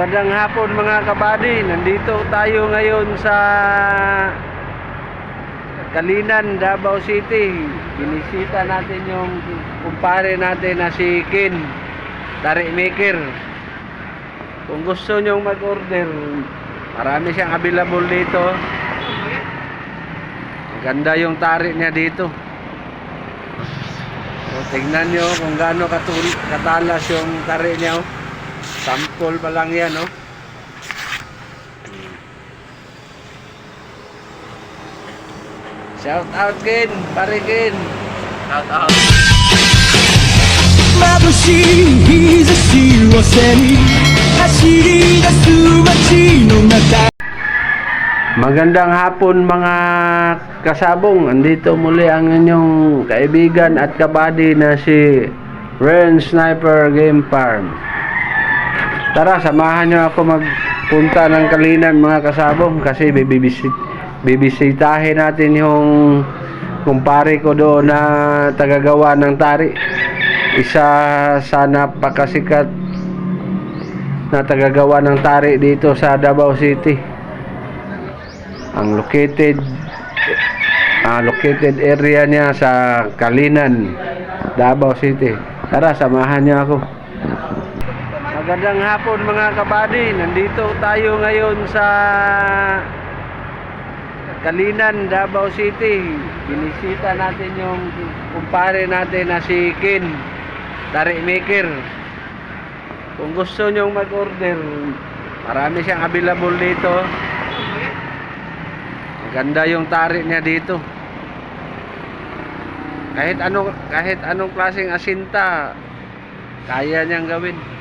Magandang hapon mga kabady. Nandito tayo ngayon sa Kalinan, Davao City. Binisita natin yung kumpare natin na si Ken, Tari Maker. Kung gusto nyong mag-order, marami siyang available dito. Maganda yung tari niya dito. So, tingnan nyo kung gaano katalas yung tari niya. oh. Sample pa lang yan, no? Shout out gin, pare gin. Shout out. Mabushi, hizashi wo seni, hashiri. Magandang hapon mga kasabong. Andito muli ang inyong kaibigan at kabady na si Ren Sniper Game Farm. Tara, samahan nyo ako magpunta ng Kalinan mga kasabong kasi bibisit bibisitahin natin yung kumpare ko doon na tagagawa ng tari. Isa sa napakasikat na tagagawa ng tari dito sa Davao City ang located ah, located area niya sa Kalinan, Davao City. Tara, samahan niyo ako. Magandang hapon mga kabady. Nandito tayo ngayon sa Kalinan, Davao City. Binisita natin yung kumpare natin na si Ken, Tari Maker. Kung gusto nyong mag-order, marami siyang available dito. Ganda yung tari niya dito. Kahit ano kahit anong klaseng asinta kaya niyang gawin.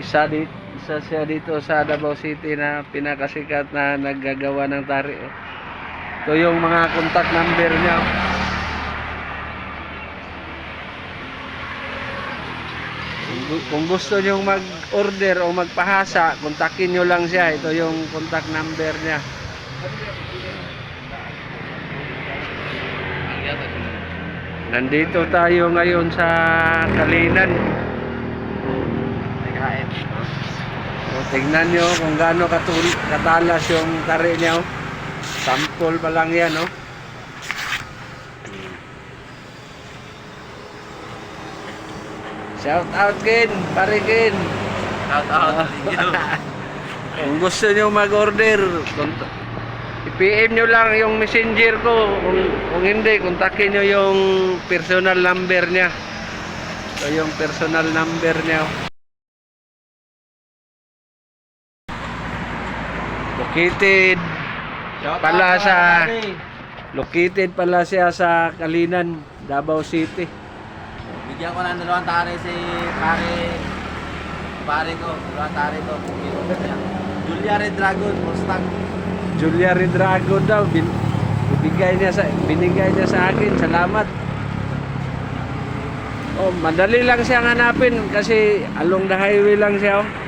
Isa dito isa siya dito sa Davao City na pinakasikat na naggagawa ng tari. oh. Ito yung mga contact number niya. Kung gu- Kung gusto nyo mag-order o magpahasa, kontakin nyo lang siya. Ito yung contact number niya. Nandito tayo ngayon sa Kalinan. Nagkain. O, tingnan nyo kung gaano katul katalas yung tari niya. oh. Sample pa lang yan. Oh. Shout out Ken, pare Ken. Shout out. You. Kung gusto nyo mag-order, i-PM nyo lang yung messenger ko. Kung, kung hindi, kontakin nyo yung personal number niya. Ito yung personal number niya. Located Pala sa- located pala siya sa Kalinan, Davao City. Bigyan ko ng dalawang tari si pare pare ko. Dalawang tari to. Julia Red Dragon, Mustang. Julia Redrago daw bin, ibigay niya sa binigay niya sa akin. Salamat. Oh, madali lang siyang hanapin kasi along the highway lang siya. Oh.